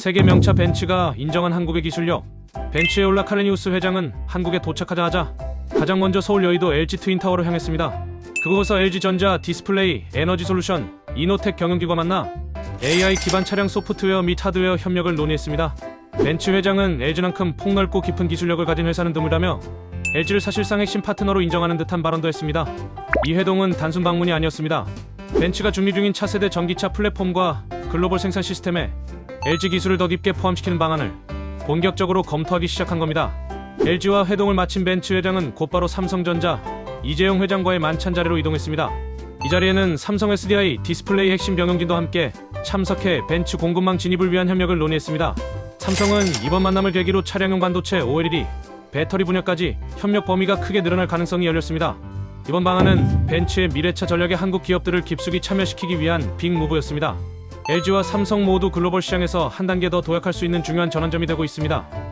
세계 명차 벤츠가 인정한 한국의 기술력. 벤츠에 올라 칼레니우스 회장은 한국에 도착하자마자 가장 먼저 서울 여의도 LG 트윈타워로 향했습니다. 그곳에서 LG전자 디스플레이, 에너지 솔루션, 이노텍 경영기관 만나 AI 기반 차량 소프트웨어 및 하드웨어 협력을 논의했습니다. 벤츠 회장은 LG만큼 폭넓고 깊은 기술력을 가진 회사는 드물다며 LG를 사실상 핵심 파트너로 인정하는 듯한 발언도 했습니다. 이 회동은 단순 방문이 아니었습니다. 벤츠가 준비 중인 차세대 전기차 플랫폼과 글로벌 생산 시스템에 LG 기술을 더 깊게 포함시키는 방안을 본격적으로 검토하기 시작한 겁니다. LG와 회동을 마친 벤츠 회장은 곧바로 삼성전자 이재용 회장과의 만찬 자리로 이동했습니다. 이 자리에는 삼성 SDI 디스플레이 핵심 경영진도 함께 참석해 벤츠 공급망 진입을 위한 협력을 논의했습니다. 삼성은 이번 만남을 계기로 차량용 반도체 OLED, 배터리 분야까지 협력 범위가 크게 늘어날 가능성이 열렸습니다. 이번 방안은 벤츠의 미래차 전략에 한국 기업들을 깊숙이 참여시키기 위한 빅 무브였습니다. LG와 삼성 모두 글로벌 시장에서 한 단계 더 도약할 수 있는 중요한 전환점이 되고 있습니다.